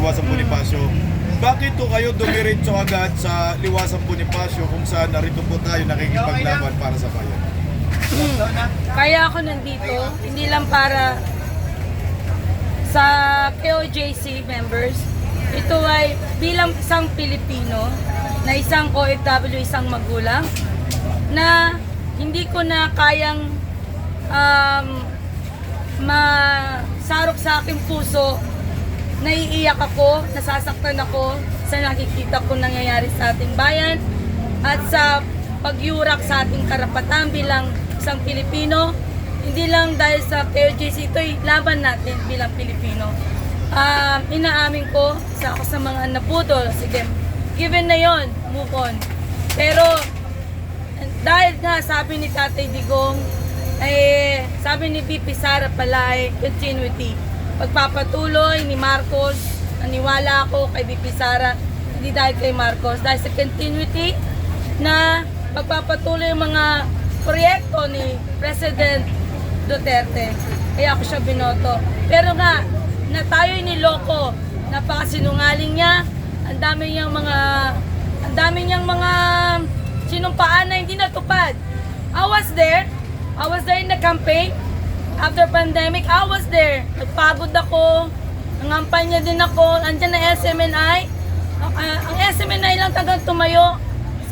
Liwasang Bonifacio. Bakit to kayo dumiretso agad sa Liwasang Bonifacio kung saan narito po tayo nakikipaglaban para sa bayan? Kaya ako nandito, hindi lang para sa KOJC members. Ito ay bilang isang Pilipino na isang OFW, isang magulang na hindi ko na kayang um, masarok sa aking puso naiiyak ako, nasasaktan ako sa nakikita ko nangyayari sa ating bayan at sa pagyurak sa ating karapatan bilang isang Pilipino. Hindi lang dahil sa KOJC, ito'y laban natin bilang Pilipino. Um, inaamin ko, isa ako sa mga naputol. Sige, given na yon move on. Pero dahil nga sabi ni Tatay Digong, eh, sabi ni VP Sara pala ay continuity. Pagpapatuloy ni Marcos, naniwala ako kay VP Sara, hindi dahil kay Marcos, dahil sa continuity na pagpapatuloy yung mga proyekto ni President Duterte. Kaya ako siya binoto. Pero nga, na tayo'y niloko, napakasinungaling niya, ang dami niyang mga, ang dami niyang mga sinumpaan na hindi natupad. I was there. I was there in the campaign. After pandemic, I was there. Nagpagod ako. Nangampanya din ako. Andyan na SMNI. Ah, ah, ang SMNI lang tagang tumayo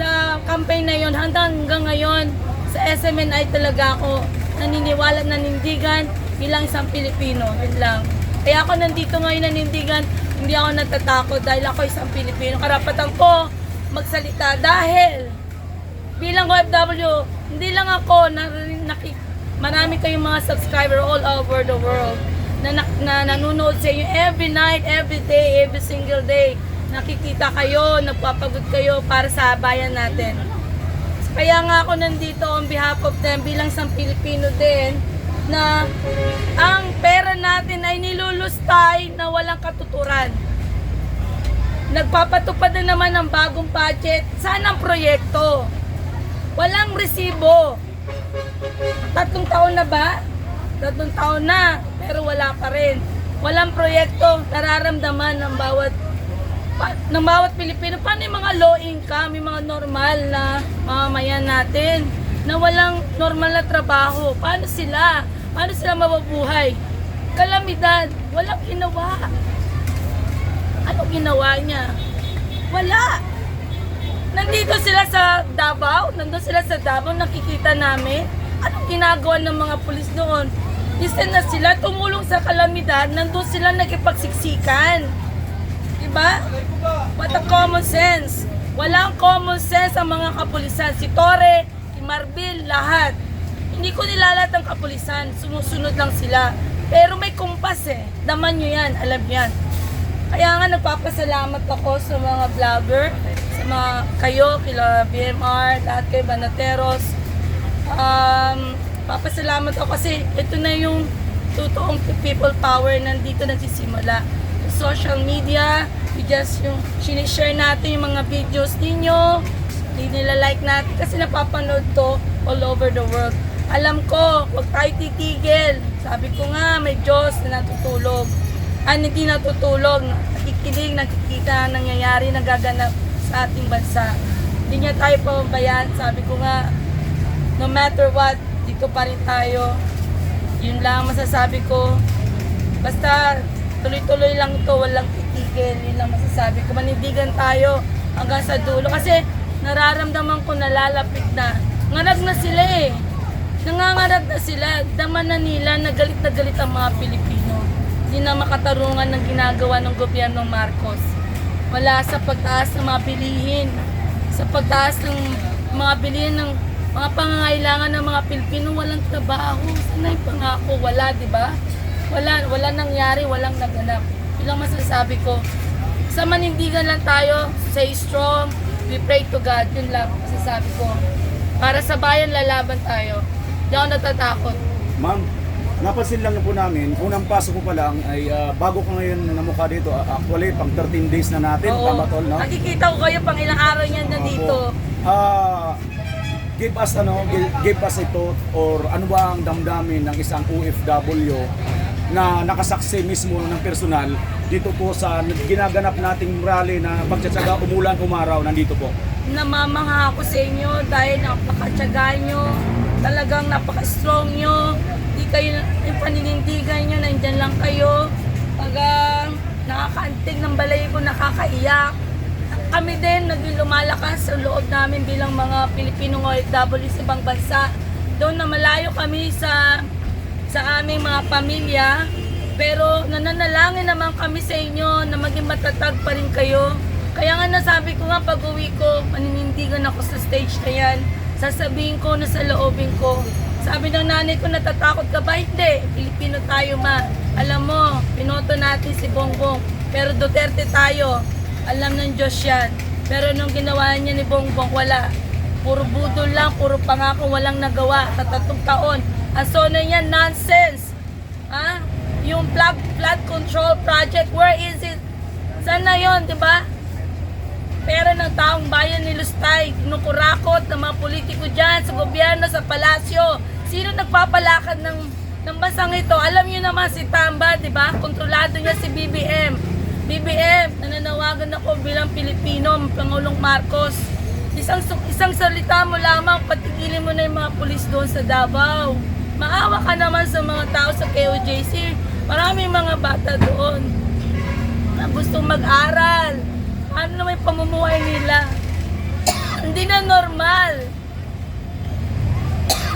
sa campaign na yon hanggang ngayon sa SMNI talaga ako naniniwala nanindigan bilang isang Pilipino. Yun lang. Kaya ako nandito ngayon nanindigan, hindi ako natatakot dahil ako isang Pilipino. Karapatan ko magsalita dahil bilang OFW, hindi lang ako, na, marami kayong mga subscriber all over the world na, na, na nanonood sa inyo every night, every day, every single day. Nakikita kayo, nagpapagod kayo para sa bayan natin. Kaya nga ako nandito on behalf of them bilang isang Pilipino din na ang pera natin ay nilulustay na walang katuturan. Nagpapatupad na naman ng bagong budget. Saan ang proyekto? Walang resibo. Tatlong taon na ba? Tatlong taon na, pero wala pa rin. Walang proyekto, nararamdaman ng bawat ng bawat Pilipino. Paano yung mga low income, yung mga normal na mamamayan natin na walang normal na trabaho? Paano sila? Paano sila mabubuhay? Kalamidad, walang ginawa. Ano ginawa niya? Wala. Nandito sila sa Davao, nandun sila sa Davao, nakikita namin. Anong ginagawa ng mga pulis doon? Instead na sila tumulong sa kalamidad, nandun sila nagkipagsiksikan. Diba? What a common sense. Walang common sense ang mga kapulisan. Si Tore, si Marbil, lahat. Hindi ko nilalat ang kapulisan. Sumusunod lang sila. Pero may kumpas eh. Daman nyo yan. Alam yan. Kaya nga nagpapasalamat ako sa mga vlogger, sa mga kayo, kila BMR, lahat kayo, Banateros. Um, papasalamat ako kasi ito na yung totoong people power nandito nagsisimula. Social media, we just yung sinishare natin yung mga videos ninyo, hindi nila like natin kasi napapanood to all over the world. Alam ko, huwag tayo titigil. Sabi ko nga, may Diyos na natutulog ang hindi natutulog, nakikinig, nakikita, nangyayari, nagaganap sa ating bansa. Hindi niya tayo pababayaan. Sabi ko nga, no matter what, dito pa rin tayo. Yun lang masasabi ko. Basta tuloy-tuloy lang to, walang titigil. Yun lang masasabi ko. Manindigan tayo hanggang sa dulo. Kasi nararamdaman ko nalalapit na. Ngarag na sila eh. Nangangarag na sila. Daman na nila na galit na galit ang mga Pilipino. Hindi na makatarungan ng ginagawa ng gobyerno Marcos. Wala sa pagtaas ng mga bilihin. Sa pagtaas ng mga bilihin ng mga pangangailangan ng mga Pilipino, walang trabaho. Sana yung pangako, wala, di ba? Wala, wala nangyari, walang naganap. Yun lang masasabi ko. Sa manindigan lang tayo, stay strong, we pray to God, yun lang masasabi ko. Para sa bayan, lalaban tayo. Hindi ako natatakot. Ma'am, napansin lang po namin, unang pasok ko pa lang ay ah, bago ka ngayon namukha dito, ah, actually pang 13 days na natin, tama tol, no? Nakikita ko kayo pang ilang araw niyan nandito. Opo. Ah, give us ano, gi- give us ito or ano ba ang damdamin ng isang OFW na nakasaksi mismo ng personal dito po sa ginaganap nating rally na pagtsatsaga umulan umaraw nandito po. namamangha ako sa inyo dahil napakatsaga nyo, talagang napaka-strong nyo, di kayo, yung paninindigan nyo, nandyan lang kayo, tagang nakakaantig ng balay ko, nakakaiyak. Kami din, naging lumalakas sa loob namin bilang mga Pilipinong OFW sa ibang bansa. Doon na malayo kami sa sa aming mga pamilya, pero nananalangin naman kami sa inyo na maging matatag pa rin kayo. Kaya nga nasabi ko nga pag uwi ko, maninindigan ako sa stage na yan. Sasabihin ko na sa loobin ko. Sabi ng nanay ko, natatakot ka ba? Hindi. Pilipino tayo ma. Alam mo, pinoto natin si Bongbong. Pero Duterte tayo. Alam ng Diyos yan. Pero nung ginawa niya ni Bongbong, wala. Puro budol lang, puro pangako, walang nagawa. Sa tatlong taon. Ang sona niya, nonsense. Ha? Yung flood, flood control project, where is it? Saan na yun, di ba? pera ng taong bayan ni Lustay, kinukurakot ng mga politiko dyan, sa gobyerno, sa palasyo. Sino nagpapalakad ng, ng basang ito? Alam niyo naman si Tamba, di ba? Kontrolado niya si BBM. BBM, nananawagan ako bilang Pilipino, Pangulong Marcos. Isang, isang salita mo lamang, patigilin mo na yung mga pulis doon sa Davao. Maawa ka naman sa mga tao sa KOJC. Maraming mga bata doon na gustong mag-aral. Ano naman yung pamumuhay nila? Hindi na normal.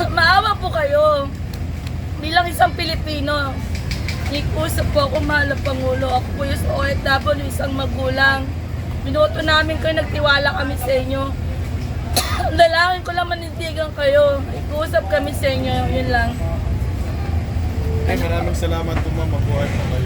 Maawa po kayo. Bilang isang Pilipino, ikusap po ako mahal na Pangulo. Ako po yung sa OFW, isang magulang. Binoto namin kayo, nagtiwala kami sa inyo. Dalangin ko lang manindigan kayo. Ikusap kami sa inyo, yun lang. Ay, maraming salamat po ma'am. Mabuhay po kayo.